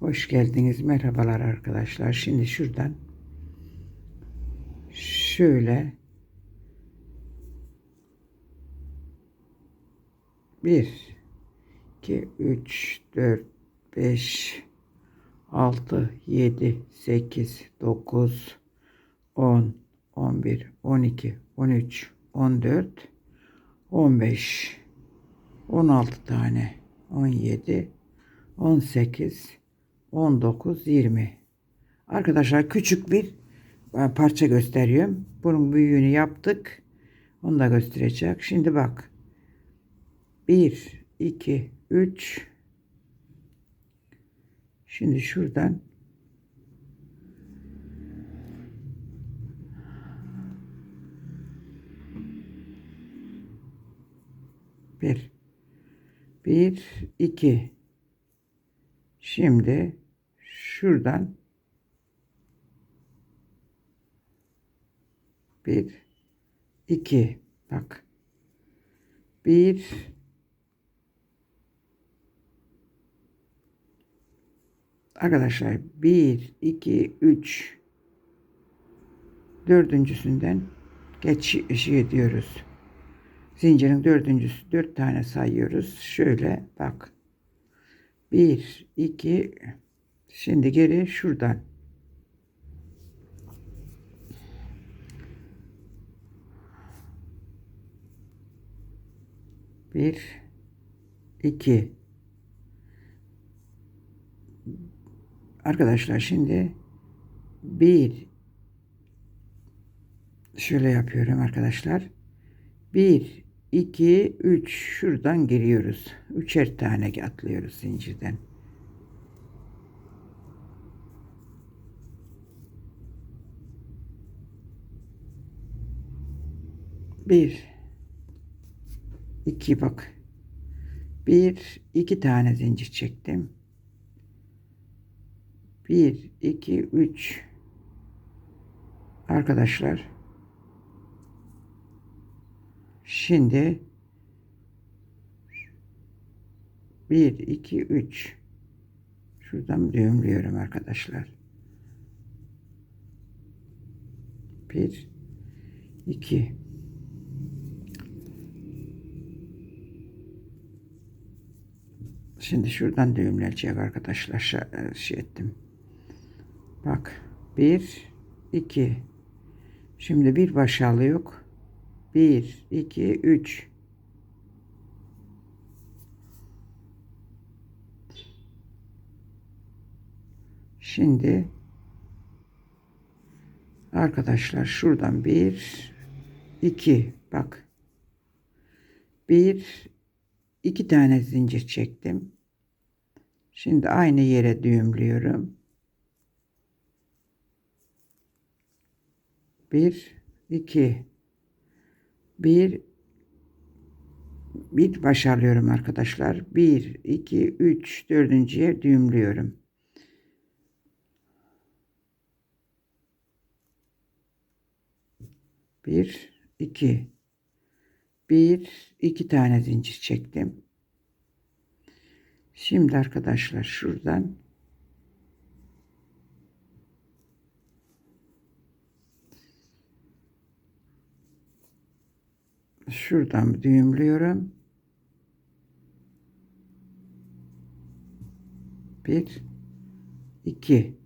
Hoş geldiniz. Merhabalar arkadaşlar. Şimdi şuradan şöyle bir, iki, üç, dört, beş, altı, yedi, sekiz, dokuz, on, on bir, on iki, on üç, on dört, on beş, on altı tane, on yedi, on sekiz, 19, 20. Arkadaşlar küçük bir e, parça gösteriyorum. Bunun büyüğünü yaptık. Onu da gösterecek. Şimdi bak. 1, 2, 3. Şimdi şuradan bir, bir, iki, Şimdi şuradan bir, iki, bak. Bir, arkadaşlar bir, iki, üç, dördüncüsünden geç şey ediyoruz. Zincirin dördüncüsü, dört tane sayıyoruz. Şöyle bak. 1, 2, şimdi geri şuradan. Bir, iki. Arkadaşlar şimdi bir şöyle yapıyorum arkadaşlar. Bir, 2, 3 şuradan giriyoruz. Üçer tane atlıyoruz zincirden. Bir, iki bak. Bir, iki tane zincir çektim. Bir, iki, üç. Arkadaşlar Şimdi 1 2 3 şuradan düğümlüyorum arkadaşlar. 1 2 Şimdi şuradan düğümlenecek arkadaşlar şey ettim. Bak 1 2 Şimdi bir baş alıyor. 1, 2, 3. Şimdi arkadaşlar şuradan 1, 2 bak. 1, 2 tane zincir çektim. Şimdi aynı yere düğümlüyorum. 1, 2 bir bir baş alıyorum arkadaşlar. 1, 2, 3, dördüncüye düğümlüyorum. Bir, iki, bir, iki tane zincir çektim. Şimdi arkadaşlar şuradan şuradan düğümlüyorum. Bir, iki,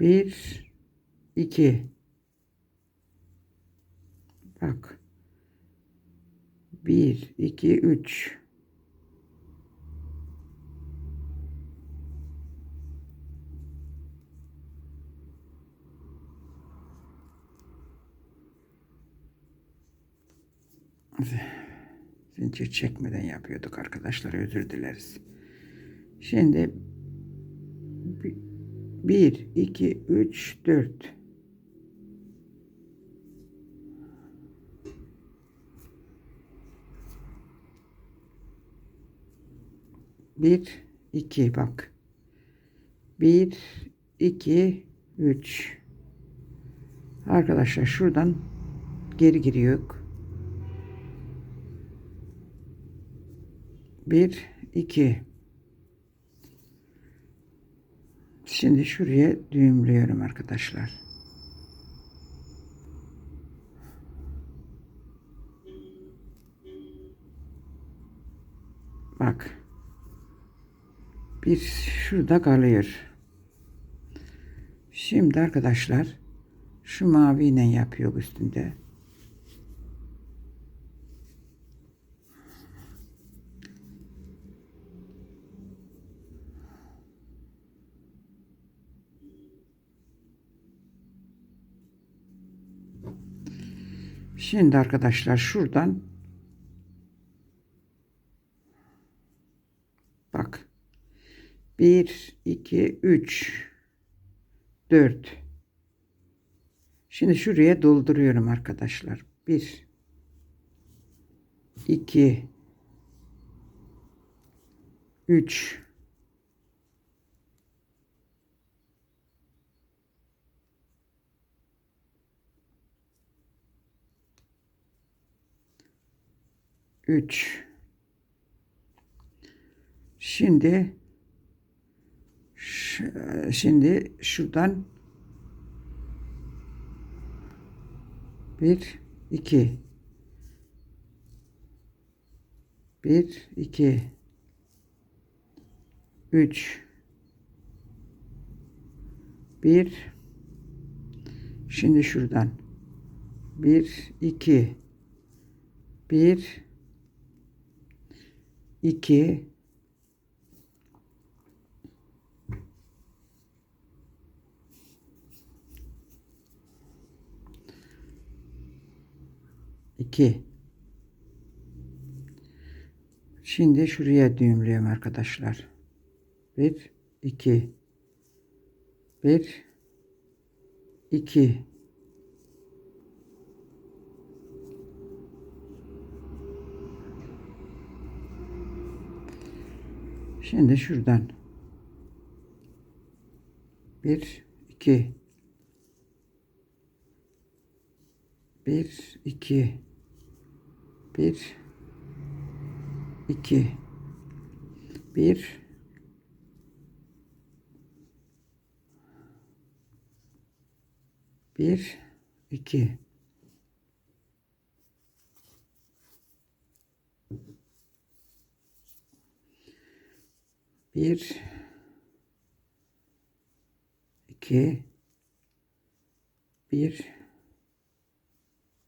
bir, iki. Bak. Bir, iki, üç. zincir çekmeden yapıyorduk arkadaşlar özür dileriz. Şimdi 1 2 3 4 1 2 bak 1 2 3 Arkadaşlar şuradan geri giriyor. 1 2 Şimdi şuraya düğümlüyorum arkadaşlar. Bak. Bir şurada kalıyor. Şimdi arkadaşlar şu maviyle yapıyor üstünde. Şimdi arkadaşlar şuradan bak 1 2 3 4 Şimdi şuraya dolduruyorum arkadaşlar. 1 2 3 3 Şimdi şimdi şuradan bir iki. Bir iki. Üç. Bir. Şimdi şuradan. Bir iki. Bir. 2 2 Şimdi şuraya düğümlüyorum arkadaşlar. 1 2 1 2 Şimdi şuradan. Bir iki. Bir iki bir iki bir bir iki Bir, iki, bir,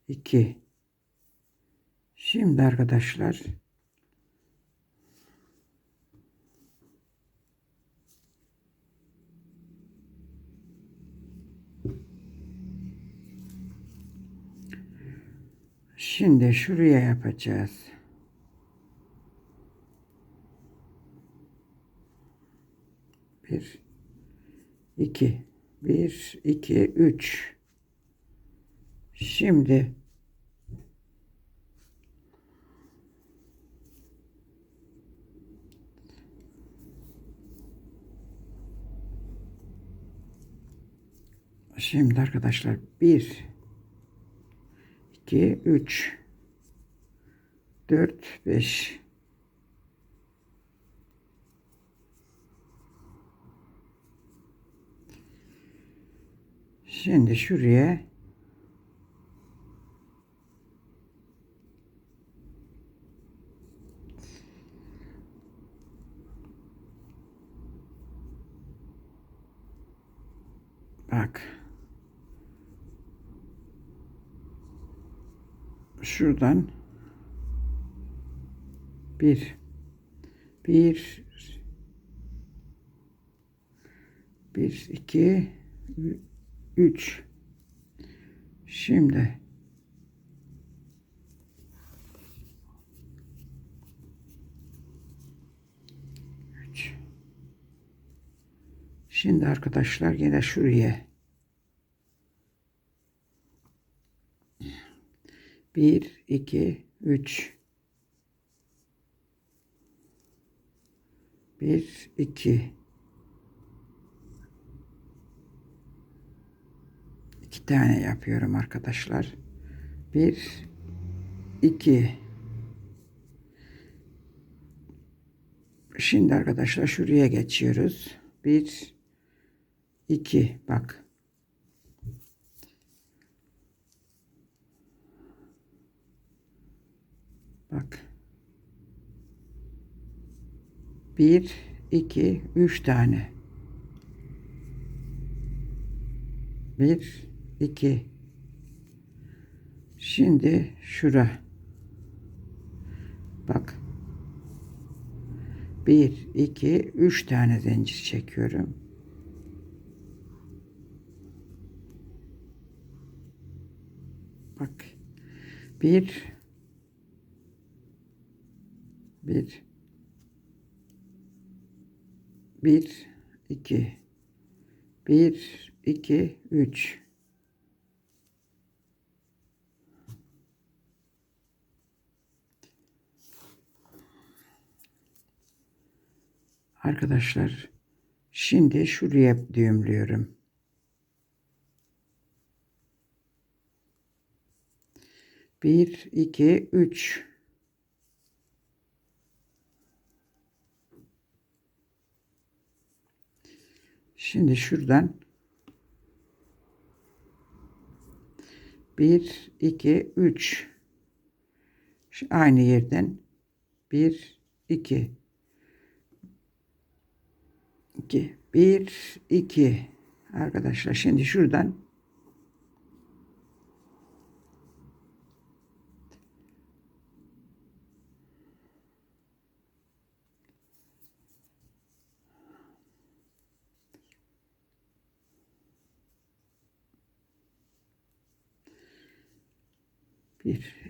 iki. Şimdi arkadaşlar Şimdi şuraya yapacağız. Bir, iki, bir, iki, üç. Şimdi Şimdi arkadaşlar bir, iki, üç, dört, beş. Şimdi şuraya bak şuradan bir bir bir iki 3 Şimdi üç. Şimdi arkadaşlar yine şuraya bir iki üç bir iki iki tane yapıyorum arkadaşlar. Bir, iki. Şimdi arkadaşlar şuraya geçiyoruz. Bir, 2 bak. Bak. 1 2 3 tane. 1 2 Şimdi şura. Bak. 1 2 3 tane zincir çekiyorum. Bak. 1 1 1 2 1 2 3 Arkadaşlar şimdi şuraya düğümlüyorum. Bir, iki, üç. Şimdi şuradan bir, iki, üç. Şu Aynı yerden bir, iki. 2 1 2 arkadaşlar şimdi şuradan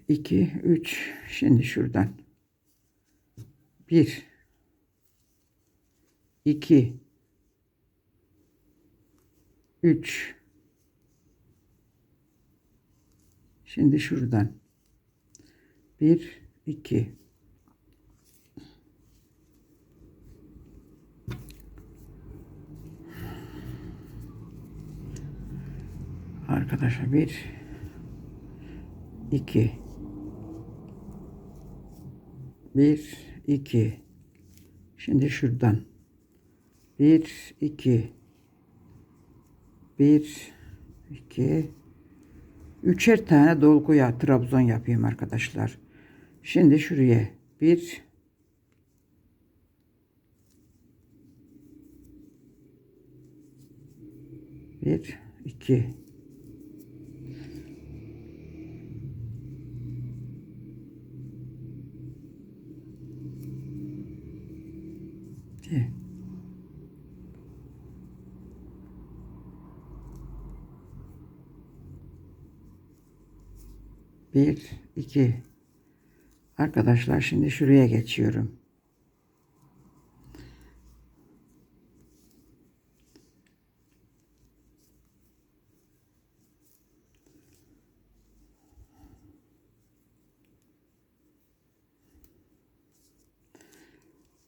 bir iki üç. Şimdi şuradan. Bir. İki. 3 Şimdi şuradan. 1 2 Arkadaşlar 1 2 1, 2. Şimdi şuradan. 1, 2. 1, 2. Üçer tane dolguya trabzon yapayım arkadaşlar. Şimdi şuraya 1, 1, 2, Bir, iki. Arkadaşlar şimdi şuraya geçiyorum.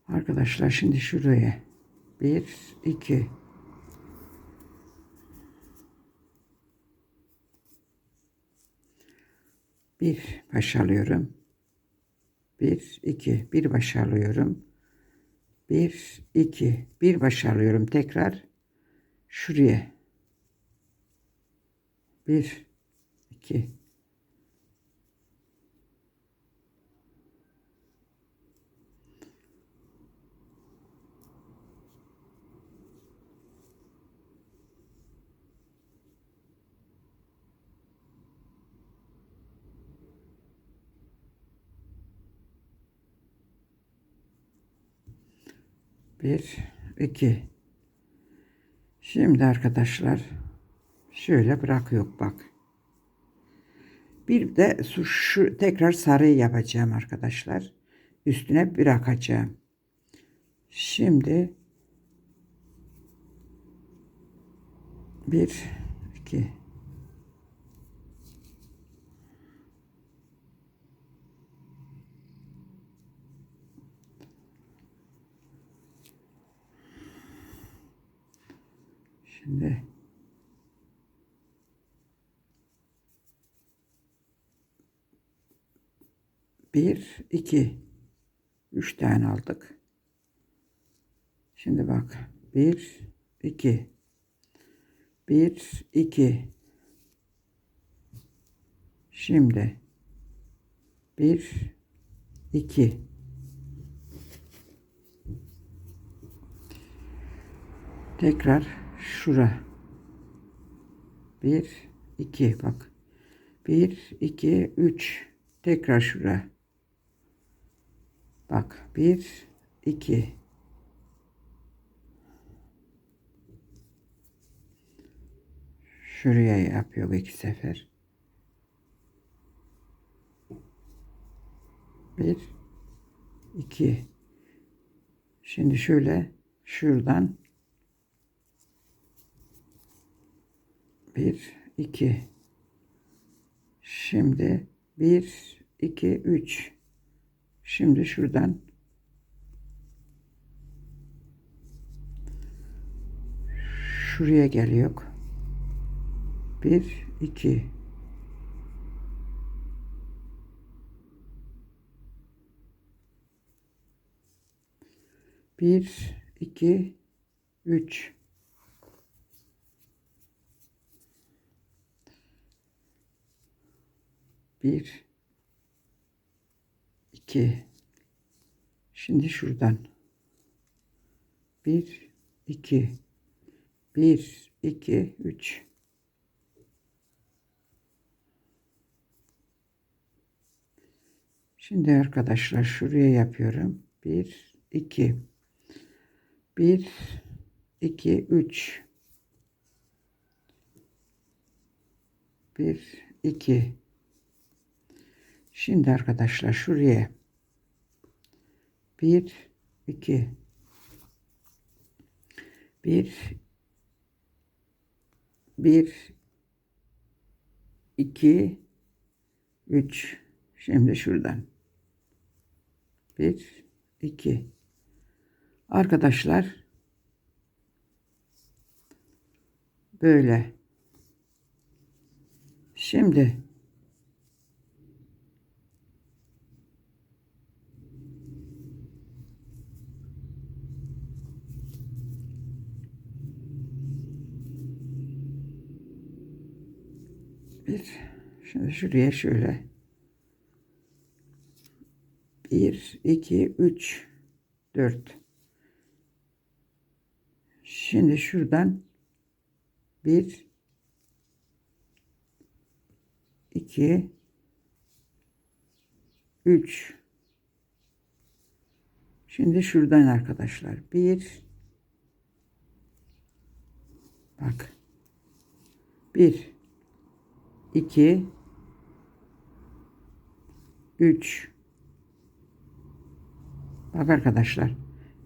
Arkadaşlar şimdi şuraya. Bir, iki. Bir baş alıyorum. Bir, iki. Bir baş alıyorum. Bir, iki. Bir baş alıyorum. Tekrar şuraya. Bir, iki. Bir, iki. Şimdi arkadaşlar şöyle bırakıyor bak. Bir de şu, şu tekrar sarıyı yapacağım arkadaşlar. Üstüne bırakacağım. Şimdi bir, iki. Şimdi bir, iki, üç tane aldık. Şimdi bak bir, iki. Bir, iki. Şimdi. Bir, iki. Tekrar şura. Bir, iki. Bak. Bir, iki, üç. Tekrar şura. Bak. Bir, iki. Şuraya yapıyor iki sefer. Bir, iki. Şimdi şöyle şuradan bir, iki. Şimdi bir, iki, üç. Şimdi şuradan şuraya geliyor. Bir, iki. Bir, iki, üç. Bir, iki. Şimdi şuradan. Bir, iki. Bir, iki, üç. Şimdi arkadaşlar şuraya yapıyorum. Bir, iki. Bir, iki, üç. Bir, iki. Şimdi arkadaşlar şuraya. Bir, iki. Bir, bir, iki, üç. Şimdi şuradan. Bir, iki. Arkadaşlar böyle. Şimdi bir şimdi şuraya şöyle bir, iki, üç, dört. Şimdi şuradan bir, iki, üç. Şimdi şuradan arkadaşlar bir, bak, bir, iki, üç. Bak arkadaşlar.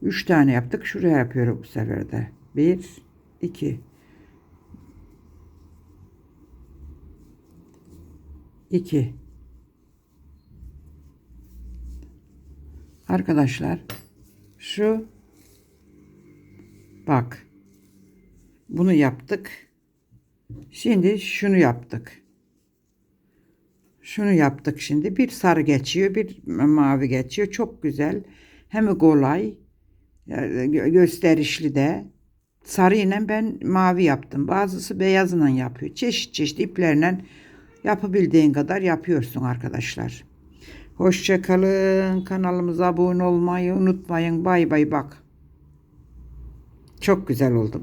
Üç tane yaptık. Şuraya yapıyorum bu sefer de. Bir, iki. İki. Arkadaşlar şu bak bunu yaptık. Şimdi şunu yaptık. Şunu yaptık şimdi. Bir sarı geçiyor, bir mavi geçiyor. Çok güzel. Hem kolay, gö- gösterişli de. Sarı ben mavi yaptım. Bazısı beyazla yapıyor. Çeşit çeşit iplerle yapabildiğin kadar yapıyorsun arkadaşlar. Hoşçakalın. Kanalımıza abone olmayı unutmayın. Bay bay bak. Çok güzel oldu.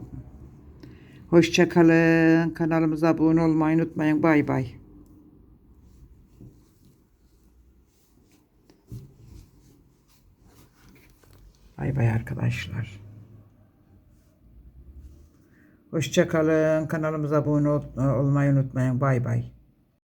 Hoşçakalın. Kanalımıza abone olmayı unutmayın. Bay bay. Bay bay arkadaşlar. Hoşçakalın. Kanalımıza abone ol- olmayı unutmayın. Bay bay.